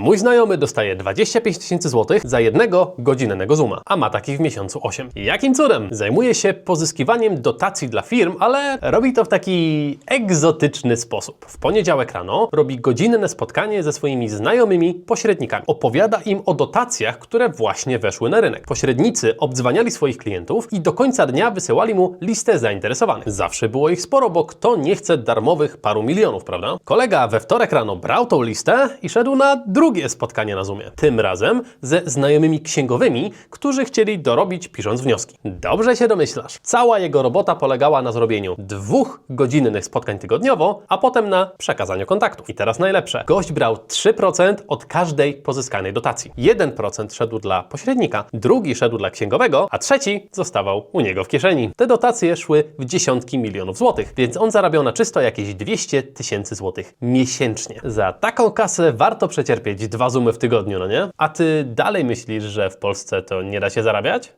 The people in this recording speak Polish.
Mój znajomy dostaje 25 tysięcy złotych za jednego godzinnego Zooma, a ma takich w miesiącu 8. Jakim cudem? Zajmuje się pozyskiwaniem dotacji dla firm, ale robi to w taki egzotyczny sposób. W poniedziałek rano robi godzinne spotkanie ze swoimi znajomymi pośrednikami. Opowiada im o dotacjach, które właśnie weszły na rynek. Pośrednicy obdzwaniali swoich klientów i do końca dnia wysyłali mu listę zainteresowanych. Zawsze było ich sporo, bo kto nie chce darmowych paru milionów, prawda? Kolega we wtorek rano brał tą listę i szedł na drugie spotkanie na Zoomie. Tym razem ze znajomymi księgowymi, którzy chcieli dorobić pisząc wnioski. Dobrze się domyślasz. Cała jego robota polegała na zrobieniu dwóch godzinnych spotkań tygodniowo, a potem na przekazaniu kontaktów. I teraz najlepsze. Gość brał 3% od każdej pozyskanej dotacji. 1% szedł dla pośrednika, drugi szedł dla księgowego, a trzeci zostawał u niego w kieszeni. Te dotacje szły w dziesiątki milionów złotych, więc on zarabiał na czysto jakieś 200 tysięcy złotych miesięcznie. Za taką kasę warto przecierpieć dwa zoomy w tygodniu, no nie? A ty dalej myślisz, że w Polsce to nie da się zarabiać?